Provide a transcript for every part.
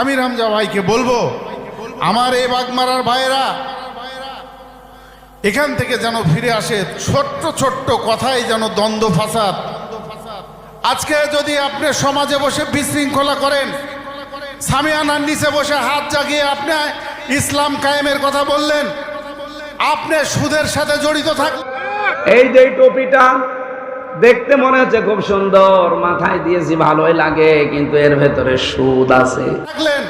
আমি রামজা ভাইকে বলব, আমার এই বাগমারার ভাইয়েরা, এখান থেকে যেন ফিরে আসে ছোট্ট ছোট্ট কথাই যেন দ্বন্দ্ব ফাসাদ। আজকে যদি আপনি সমাজে বসে বিশৃঙ্খলা করেন সামিয়ানার নিচে বসে হাত জাগিয়ে আপনি ইসলাম কায়েমের কথা বললেন, আপনি সুদের সাথে জড়িত থাকলেন এই যে টুপিটা দেখতে মনে হচ্ছে খুব সুন্দর মাথায় দিয়েছি ভালোই লাগে কিন্তু এর ভেতরে সুদ আছে। থাকলেন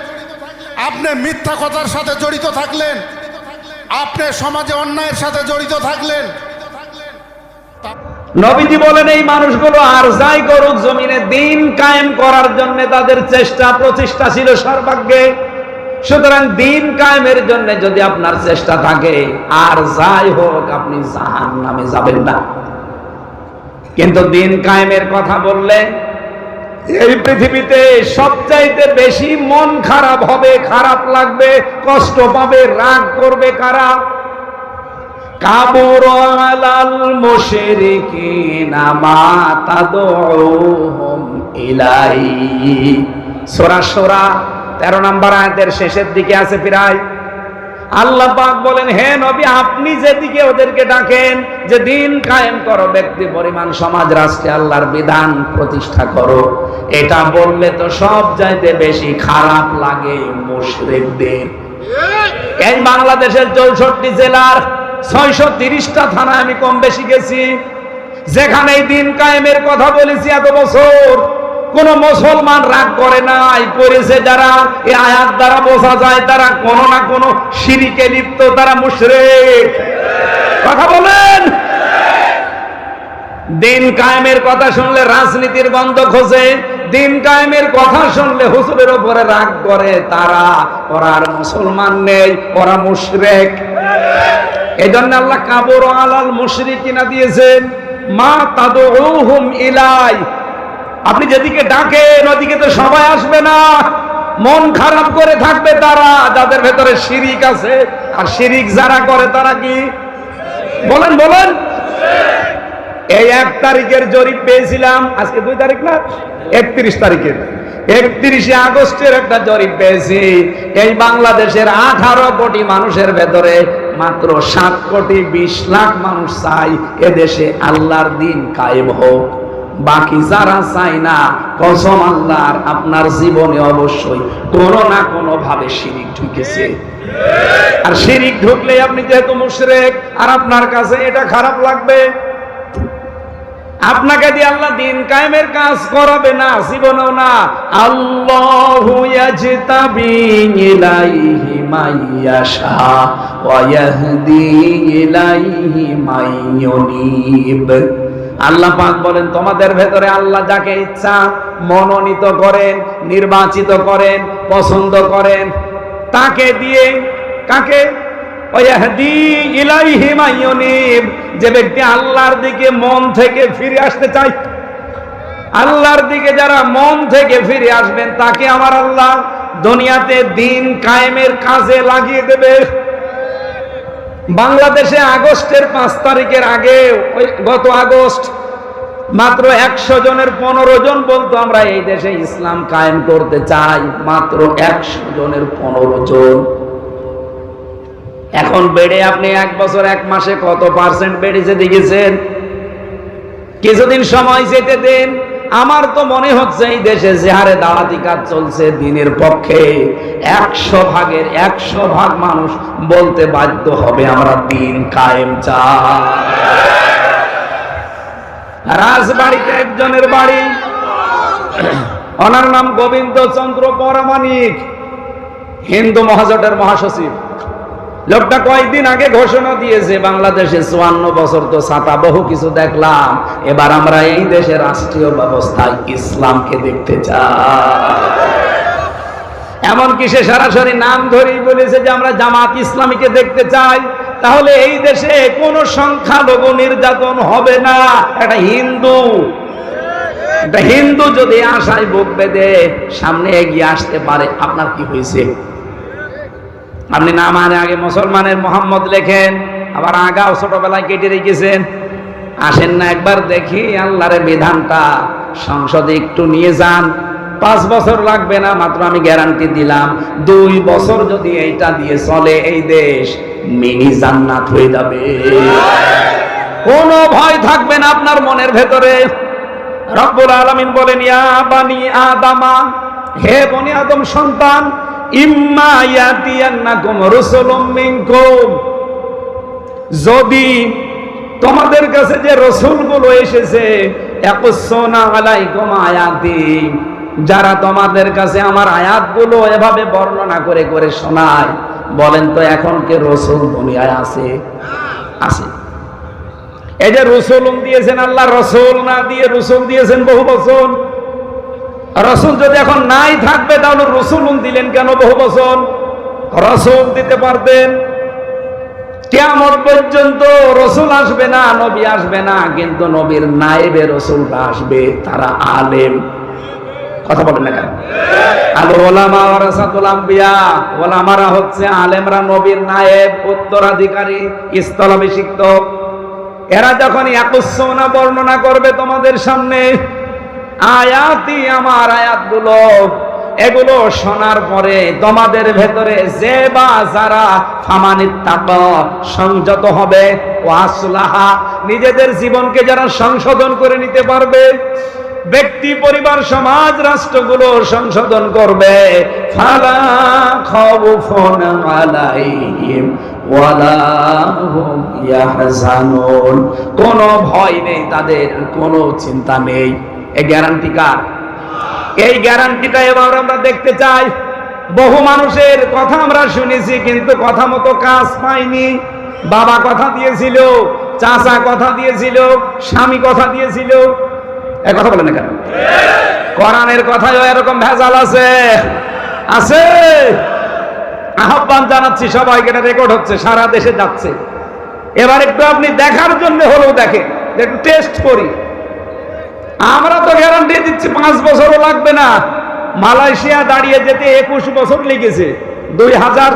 আপনি মিথ্যা কথার সাথে জড়িত থাকলেন আপনি সমাজে অন্যায়ের সাথে জড়িত থাকলেন। নবীজি বলেন এই মানুষগুলো আর যাই করুক জমিনে দিন কায়েম করার জন্য তাদের চেষ্টা প্রচেষ্টা ছিল সর্বাগ্যে সুতরাং দিন কায়েমের জন্য যদি আপনার চেষ্টা থাকে আর যাই হোক আপনি জাহান নামে যাবেন না। কিন্তু দিন কায়েমের কথা বললে এই পৃথিবীতে সবচাইতে বেশি মন খারাপ হবে, খারাপ লাগবে, কষ্ট পাবে, রাগ করবে কারা? কাবুর আলাল মুশরিকিনা, মা ইলাই সূরা সূরা 13 নম্বর আয়াতের শেষের দিকে আছে প্রায়। আল্লাহ পাক বলেন, হে নবী, আপনি যেদিকে ওদেরকে ডাকেন, যে দিন কায়েম করো, ব্যক্তি পরিমাণ সমাজ রাষ্ট্রে আল্লাহর বিধান প্রতিষ্ঠা করো। এটা বললে তো সব চাইতে বেশি খারাপ লাগে মুশরিকদের। এই বাংলাদেশের চৌষট্টি জেলার ছয়শো তিরিশটা থানায় আমি কম বেশি গেছি যেখানে এই দিন কায়েমের কথা বলেছি এত বছর। কোন মুসলমান রাগ করে নাই করেছে যারা এই আয়াত দ্বারা বোঝা যায় তারা কোনো না কোনো সিঁড়িকে লিপ্ত, তারা মুশরিক। কথা বলেন? দিন কায়েমের কথা শুনলে রাজনীতির বন্ধ খোঁজে, দিন কায়েমের কথা শুনলে হুজুরের উপরে রাগ করে তারা, ওরা মুসলমান নেই, ওরা মুশরেক। এই জন্য আল্লাহ কাবর আলাল মুশরিক কিনা দিয়েছেন, মা তাদুহুম ইলাই আপনি যেদিকে ডাকেন, ওদিকে তো সবাই আসবে না। মন খারাপ করে থাকবে তারা, যাদের ভেতরে শিরিক আছে। আর শিরিক যারা করে, তারা কি? বলেন বলেন। এই এক তারিখের জরিপ পেয়েছিলাম। আজকে দুই তারিখ না? একত্রিশ তারিখের। একত্রিশে আগস্টের একটা জরিপ পেয়েছি। এই বাংলাদেশের আঠারো কোটি মানুষের ভেতরে মাত্র সাত কোটি বিশ লাখ মানুষ চাই এদেশে আল্লাহর দিন কায়েম হোক। বাকি যারা চাই না, কসম আল্লাহর, আপনার জীবনে অবশ্যই কোনো না কোনো ভাবে শিরিক ঢুকেছে। আর শিরিক ঢুকলে আপনি যেহেতু মুশরেক, আর আপনার কাছে এটা খারাপ লাগবে। আপনাকে দিয়ে আল্লাহ দিন কায়েমের কাজ করাবে না, জীবনেও না। আল্লাহু ইলাইহি মাইয়াশা ওয়া ইয়াহদি ইলাইহি মাইয়ুনিব আল্লাহ পাক বলেন, তোমাদের ভেতরে আল্লাহ যাকে ইচ্ছা মনোনীত করেন, নির্বাচিত করেন, পছন্দ করেন, তাকে দিয়ে কাকে? যে ব্যক্তি আল্লাহর দিকে মন থেকে ফিরে আসতে চায়, আল্লাহর দিকে যারা মন থেকে ফিরে আসবেন, তাকে আমার আল্লাহ দুনিয়াতে দিন কায়েমের কাজে লাগিয়ে দেবে। বাংলাদেশে আগস্টের পাঁচ তারিখের আগে, ওই গত আগস্ট, মাত্র একশো জনের পনেরো জন বলতো, আমরা এই দেশে ইসলাম কায়েম করতে চাই। মাত্র একশো জনের পনেরো জন। এখন বেড়ে আপনি এক বছর, এক মাসে কত পার্সেন্ট বেড়েছে দেখেছেন? কিছুদিন সময় যেতে দেন আমার তো মনে হচ্ছে এই দেশে যে হারে দাঁড়াতি কাজ চলছে দিনের পক্ষে। একশো ভাগের একশো ভাগ মানুষ বলতে বাধ্য হবে আমরা দিন কায়েম রাজবাড়িতে একজনের বাড়ি। ওনার নাম গোবিন্দ চন্দ্র পরামানিক হিন্দু মহাজোটের মহাসচিব। লোকটা কয়েকদিন আগে ঘোষণা দিয়েছে, বাংলাদেশে চুয়ান্ন বছর তো ছাতা, বহু কিছু দেখলাম। এবার আমরা এই দেশে রাষ্ট্রীয় ব্যবস্থায় ইসলামকে দেখতে চাই। এমনকি সে সরাসরি নাম ধরেই বলেছে যে আমরা জামাত ইসলামীকে দেখতে চাই। তাহলে এই দেশে কোন সংখ্যালঘু নির্যাতন হবে না। একটা হিন্দু হিন্দু যদি আশায় বুক বেঁধে সামনে এগিয়ে আসতে পারে, আপনার কি হয়েছে? আপনি না মানে আগে মুসলমানের মোহাম্মদ লেখেন, আবার আগাও ছোটবেলায় কেটে রেখেছেন। আসেন না একবার দেখি আল্লাহরের বিধানটা। সংসদে একটু নিয়ে যান। পাঁচ বছর লাগবে না, মাত্র আমি গ্যারান্টি দিলাম। দুই বছর যদি এইটা দিয়ে চলে এই দেশ, মিনি জান্নাত হয়ে যাবে। কোনো ভয় থাকবে না আপনার মনের ভেতরে। রব্বুল আলামিন বলেন, ইয়া বানি আদামা, হে বনি আদম সন্তান যদি তোমাদের কাছে যে রসুলগুলো এসেছে যারা তোমাদের কাছে আমার আয়াতগুলো এভাবে বর্ণনা করে করে শোনায়, বলেন তো এখন কে রসুল দুনিয়ায় আছে? আছে। এই যে রসুল দিয়েছেন আল্লাহ রসুল, না দিয়ে রসুল দিয়েছেন বহু বছর রসুল যদি এখন নাই থাকবে, তাহলে রসুল দিলেন কেন বহু বছর রসুল দিতে পারতেন। কেমন পর্যন্ত রসুল আসবে না, নবী আসবে না, কিন্তু নবীর নায়েবে রসুলটা আসবে, তারা আলেম। কথা বলেন না কেন? আল ওলামা ওয়ারাসাতুল আম্বিয়া, ওলামারা হচ্ছে আলেমরা নবীর নায়েব, উত্তরাধিকারী, স্থলাভিষিক্ত। এরা যখন ইয়াকুসসুনা বর্ণনা করবে তোমাদের সামনে আয়াতি আমার আয়াতগুলো, এগুলো শোনার পরে তোমাদের ভেতরে যে বা যারা ফামানিত তাক সংযত হবে ও আসলাহা, নিজেদের জীবনকে যারা সংশোধন করে নিতে পারবে, ব্যক্তি, পরিবার, সমাজ, রাষ্ট্রগুলো সংশোধন করবে। ফালা কোনো ভয় নেই তাদের, কোনো চিন্তা নেই। এই গ্যারান্টি কার? এই গ্যারান্টিটা এবার আমরা দেখতে চাই। বহু মানুষের কথা আমরা শুনেছি, কিন্তু কথা মতো কাজ পাইনি। বাবা কথা দিয়েছিল, চাচা কথা দিয়েছিল, স্বামী কথা দিয়েছিল। এ কথা বলেন না কেন? কোরআনের কথায়ও এরকম ভেজাল আছে। আছে। আহ্বান জানাচ্ছি সবাইকে, এটা রেকর্ড হচ্ছে, সারা দেশে যাচ্ছে। এবার একটু আপনি দেখার জন্য হলেও দেখেন, একটু টেস্ট করি। আমরা তো গ্যারান্টি দিচ্ছি, পাঁচ বছরও লাগবে না। মালয়েশিয়া দাঁড়িয়ে যেতে একুশ বছর লেগেছে। দুই হাজার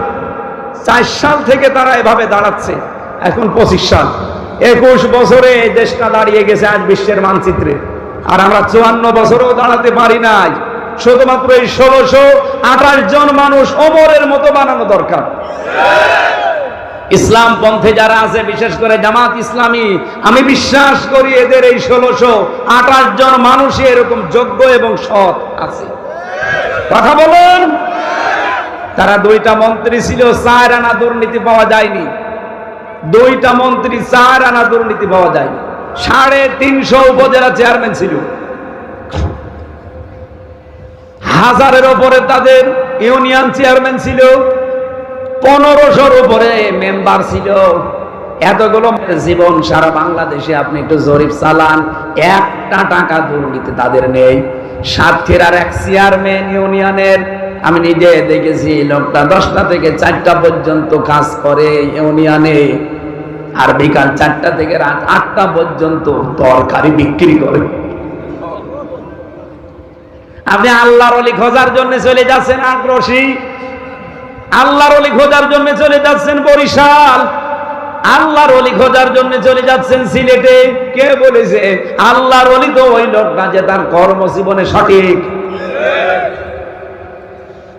চার সাল থেকে তারা এভাবে দাঁড়াচ্ছে, এখন পঁচিশ সাল। একুশ বছরে এই দেশটা দাঁড়িয়ে গেছে আজ বিশ্বের মানচিত্রে। আর আমরা চুয়ান্ন বছরেও দাঁড়াতে পারি নাই। শুধুমাত্র এই ষোলোশো আঠাশ জন মানুষ অমরের মতো বানানো দরকার। ইসলাম পন্থে যারা আছে, বিশেষ করে জামাত ইসলামী, আমি বিশ্বাস করি এদের এই ষোলোশো আঠাশ জন মানুষই এরকম যোগ্য এবং সৎ আছে। কথা বলুন। তারা দুইটা মন্ত্রী ছিল, চার আনা দুর্নীতি পাওয়া যায়নি। দুইটা মন্ত্রী, চার আনা দুর্নীতি পাওয়া যায়নি। সাড়ে তিনশো উপজেলা চেয়ারম্যান ছিল। হাজারের ওপরে তাদের ইউনিয়ন চেয়ারম্যান ছিল। পনেরোশোর উপরে মেম্বার ছিল। এতগুলো জীবন সারা বাংলাদেশে আপনি একটু জরিপ চালান, একটা টাকা দুর্নীতি তাদের নেই। সাতক্ষীরার এক চেয়ারম্যান ইউনিয়নের, আমি নিজে দেখেছি, লোকটা দশটা থেকে চারটা পর্যন্ত কাজ করে ইউনিয়নে, আর বিকাল চারটা থেকে রাত আটটা পর্যন্ত তরকারি বিক্রি করে। আপনি আল্লাহর অলি খোঁজার জন্য চলে যাচ্ছেন আগ্রসী আল্লাহর অলি খোঁজার জন্য চলে যাচ্ছেন বরিশাল। আল্লাহর অলি খোঁজার জন্য চলে যাচ্ছেন সিলেটে। কে বলেছে? আল্লাহর অলি তো ওই লোকটা যে তার কর্মজীবনে সঠিক।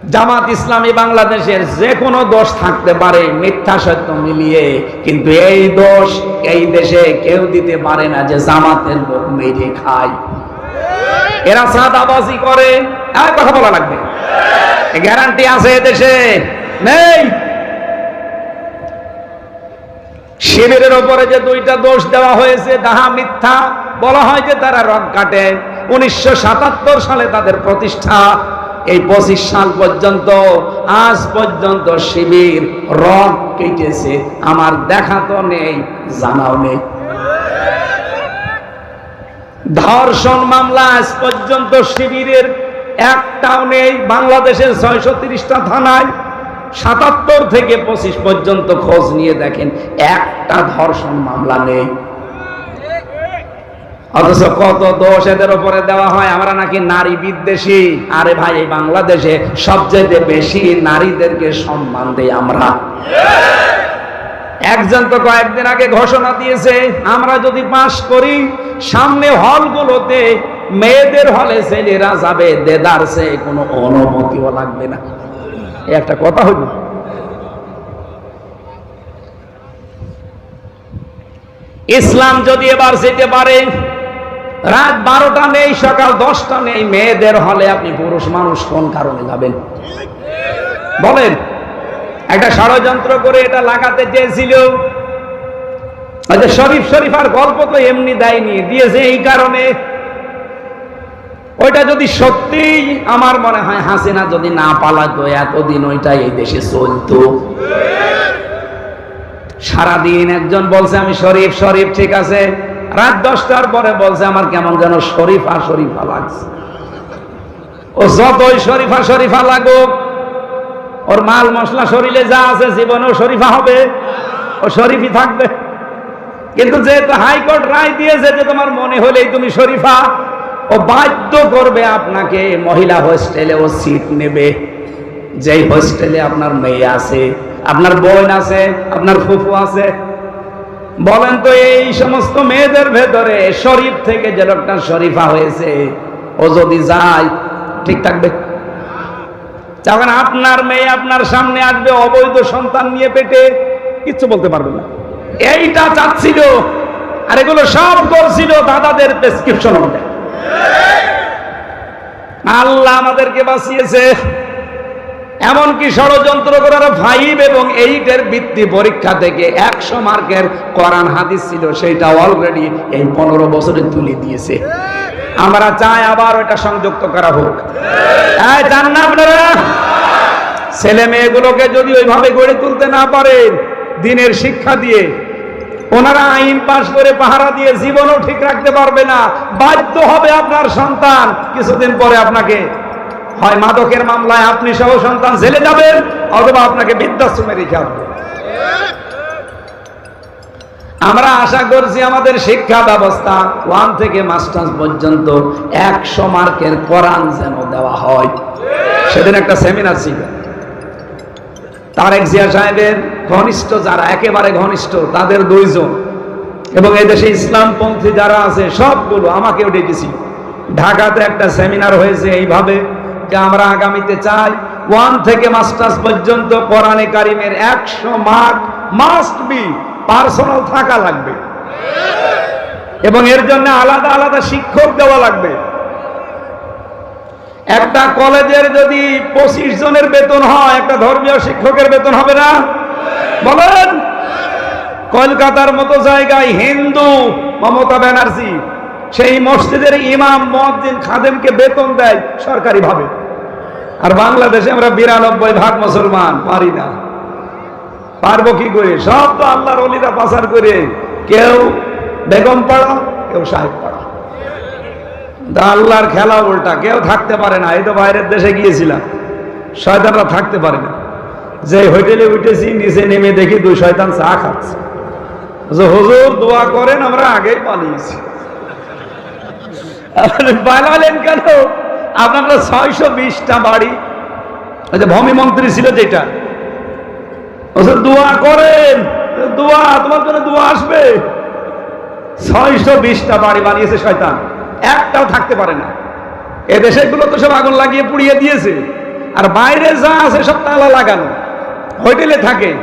জামাত ইসলামী বাংলাদেশের যে কোনো দোষ থাকতে পারে, মিথ্যা সত্য মিলিয়ে। কিন্তু এই দোষ এই দেশে কেউ দিতে পারে না যে জামাতের লোক মেরে খায়। এরা সাদাবাজি করে। আর কথা বলা লাগবে। গ্যারান্টি আছে দেশে। নেই। শিবিরের ওপরে যে দুইটা দোষ দেওয়া হয়েছে তাহা মিথ্যা, বলা হয় যে তারা রক কাটে। উনিশশো সালে তাদের প্রতিষ্ঠা। এই পঁচিশ সাল পর্যন্ত, আজ পর্যন্ত শিবির রক কেটেছে। আমার দেখা তো নেই, জানাও নেই। ধর্ষণ মামলা আজ পর্যন্ত শিবিরের একটাও নেই। বাংলাদেশের ছয়শো থানায় সাতাত্তর থেকে পঁচিশ পর্যন্ত খোঁজ নিয়ে দেখেন একটা ধর্ষণ মামলা নেই। অথচ কত দোষ এদের উপরে দেওয়া হয়? আমরা নাকি নারী বিদ্বেষী। আরে ভাই, এই বাংলাদেশে সবচেয়ে বেশি নারীদেরকে সম্মান দেই আমরা। একজন তো কয়েকদিন আগে ঘোষণা দিয়েছে, আমরা যদি পাশ করি, সামনে হলগুলোতে মেয়েদের হলে ছেলেরা যাবে দেদারসে কোনো অনুমতিও লাগবে না। একটা কথা হইল। ইসলাম যদি এবার যেতে পারে, রাত বারোটা নেই, সকাল দশটা নেই, মেয়েদের হলে আপনি পুরুষ মানুষ কোন কারণে যাবেন? বলেন, একটা ষড়যন্ত্র করে এটা লাগাতে চেয়েছিল। ওই যে শরীফ শরীফার গল্প তো এমনি দেয়নি, দিয়েছে এই কারণে। ওইটা যদি সত্যি আমার মনে হয় হাসিনা যদি না পালাতো, এতদিন ওইটা এই দেশে চলতো। সারাদিন একজন বলছে, আমি শরীফ শরীফ, ঠিক আছে। রাত দশটার পরে বলছে, আমার কেমন যেন শরীফা শরীফা লাগছে। ও যতই শরীফা শরীফা লাগুক, ওর মাল মশলা শরীরে যা আছে জীবনেও শরীফা হবে, ও শরীফই থাকবে। কিন্তু যেহেতু হাইকোর্ট রায় দিয়েছে যে তোমার মনে হলেই তুমি শরীফা ও বাধ্য করবে আপনাকে মহিলা হোস্টেলে ও সিট নেবে। যেই হোস্টেলে আপনার মেয়ে আছে, আপনার বোন আছে, আপনার ফুফু আছে, বলেন তো এই সমস্ত মেয়েদের ভেতরে শরীফ থেকে যে লোকটা শরীফা হয়েছে, ও যদি যায়, ঠিক থাকবে? যখন আপনার মেয়ে আপনার সামনে আসবে, অবৈধ সন্তান নিয়ে পেটে, কিচ্ছু বলতে পারবে না। এইটা চাচ্ছিল, আর এগুলো সব করছিল দাদাদের প্রেসক্রিপশন অনুযায়ী। আল্লাহ আমাদেরকে বাঁচিয়েছে। এমনকি ষড়যন্ত্র করার ফাইভ এবং এইটের বৃত্তি পরীক্ষা থেকে একশো মার্কের কোরআন হাদিস ছিল সেটা অলরেডি এই পনেরো বছরে তুলে দিয়েছে। আমরা চাই আবার ওটা সংযুক্ত করা হোক। চান না আপনারা ছেলে মেয়েগুলোকে যদি ওইভাবে গড়ে তুলতে না পারেন, দিনের শিক্ষা দিয়ে ওনারা আইন পাশ করে পাহারা দিয়ে জীবনও ঠিক রাখতে পারবে না। বাধ্য হবে আপনার সন্তান। কিছুদিন পরে আপনাকে হয় মাদকের মামলায় আপনি সহ সন্তান জেলে যাবেন অথবা আপনাকে বৃদ্ধাশ্রমে রেখে আমরা আশা করছি আমাদের শিক্ষা ব্যবস্থা ওয়ান থেকে মাস্টার্স পর্যন্ত একশো মার্কের কোরআন যেন দেওয়া হয়। সেদিন একটা সেমিনার ছিল। তারেক জিয়া সাহেবের ঘনিষ্ঠ যারা, একেবারে ঘনিষ্ঠ, তাদের দুইজন। এবং এদেশে ইসলামপন্থী যারা আছে, সবগুলো আমাকেও ডেকেছিল ঢাকাতে একটা সেমিনার হয়েছে এইভাবে যে আমরা আগামীতে চাই, ওয়ান থেকে মাস্টার্স পর্যন্ত কোরআনে কারিমের একশো মার্ক মাস্ট বি পার্সোনাল থাকা লাগবে। এবং এর জন্য আলাদা আলাদা শিক্ষক দেওয়া লাগবে। একটা কলেজের যদি পঁচিশ জনের বেতন হয়, একটা ধর্মীয় শিক্ষকের বেতন হবে না? বলেন। কলকাতার মতো জায়গায় হিন্দু মমতা ব্যানার্জি, সেই মসজিদের ইমাম মহাদ্দিন খাদেমকে বেতন দেয় সরকারি ভাবে আর বাংলাদেশে আমরা বিরানব্বই ভাগ মুসলমান, পারি না। পারব কি করে? সব তো আল্লাহর অলিরা পাচার করে। কেউ বেগম পাড়া কেউ সাহেব পাড়া আল্লাহর খেলা উল্টা, কেউ থাকতে পারে না, এই তো বাইরের দেশে গিয়েছিলাম। শয়তানরা থাকতে পারে না। যে হোটেলে উঠেছি, নিচে নেমে দেখি দুই শয়তান চা খাচ্ছে। যে হুজুর, দোয়া করেন, আমরা আগেই পালিয়েছি। পালালেন কেন? আপনারা ছয়শো বিশটা বাড়ি। ওই যে ভূমি মন্ত্রী ছিল যেটা। দোয়া করেন, দোয়া, তোমার জন্য দোয়া আসবে। ছয়শো বিশটা বাড়ি বানিয়েছে শয়তান। একটাও থাকতে পারে না। এ দেশেগুলো তো সব আগুন লাগিয়ে পুড়িয়ে দিয়েছে। আর বাইরে যা আছে সব তালা লাগানো। হোটেলে থাকে।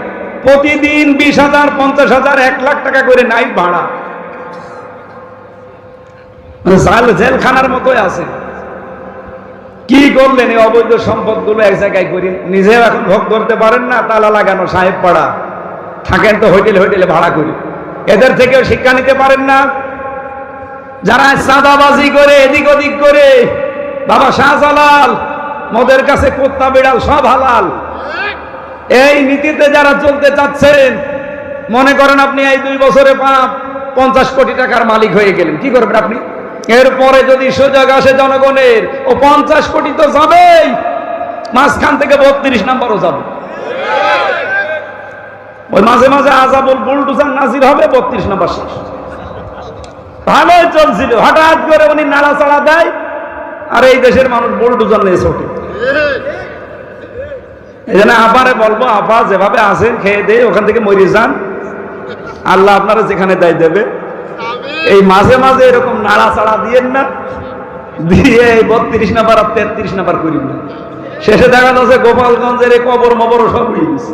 প্রতিদিন বিশ হাজার, পঞ্চাশ হাজার, এক লাখ টাকা করে নাইট ভাড়া। মানে জাল, জেলখানার মতোই আছে। কি করলেন এই অবৈধ সম্পদগুলো এক জায়গায় করি? নিজেও এখন ভোগ করতে পারেন না, তালা লাগানো, সাহেব পাড়া। থাকেন তো হোটেল, হোটেলে ভাড়া করি। এদের থেকেও শিক্ষা নিতে পারেন না। যারা সাদাবাজি করে, এদিক ওদিক করে, বাবা শাহজালাল, মদের কাছে কুত্তা, বিড়াল সব হালাল। এই নীতিতে যারা চলতে চাচ্ছেন, মনে করেন আপনি এই দুই বছরে পাপ, পঞ্চাশ কোটি টাকার মালিক হয়ে গেলেন। কি করবেন আপনি? এরপরে যদি সুযোগ আসে জনগণের, ও পঞ্চাশ কোটি তো যাবেই, মাঝখান থেকে বত্রিশ নাম্বারও যাবে। ওই মাঝে মাঝে আজাবুল বুলডুজার নাজির হবে, বত্রিশ নাম্বার শেষ। ভালোই চলছিল। হঠাৎ করে উনি নাড়াচাড়া দেয়, আর এই দেশের মানুষ বুলডুজার নিয়ে ছোটে। এই জন্য আপারে বলব, আপা যেভাবে আছেন খেয়ে দিয়ে ওখান থেকে মরে যান। আল্লাহ আপনারা যেখানে দেয় দেবে। এই মাঝে মাঝে এরকম নাড়াচাড়া দিয়েন না, দিয়ে এই বত্রিশ নাম্বার আর তেত্রিশ নাম্বার করি না। শেষে দেখা যাচ্ছে গোপালগঞ্জের এই কবর মবর সব উড়ে গেছে।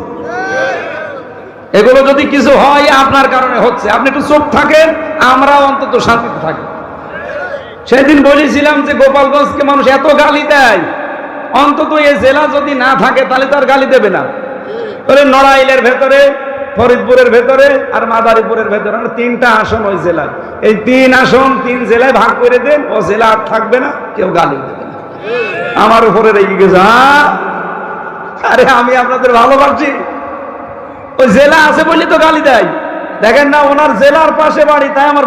এগুলো যদি কিছু হয় আপনার কারণে হচ্ছে। আপনি একটু চোখ থাকেন আমরা অন্তত শান্তিতে থাকি। সেদিন বলেছিলাম যে, গোপালগঞ্জকে মানুষ এত গালি দেয়। অন্তত এই জেলা যদি না থাকে, তাহলে তার গালি দেবে না। নড়াইলের ভেতরে, ফরিদপুরের ভেতরে আর মাদারীপুরের ভেতরে আমরা তিনটা আসন ওই জেলায় এই তিন আসন, তিন জেলায় ভাগ করে দেন, ও জেলা আর থাকবে না, কেউ গালি দেবে না। আমার উপরে রেগে গেছে আরে আমি আপনাদের ভালোবাসি। ওই জেলা আছে বলে তো গালি দেয়। দেখেন না, ওনার জেলার পাশে বাড়ি, তাই আমার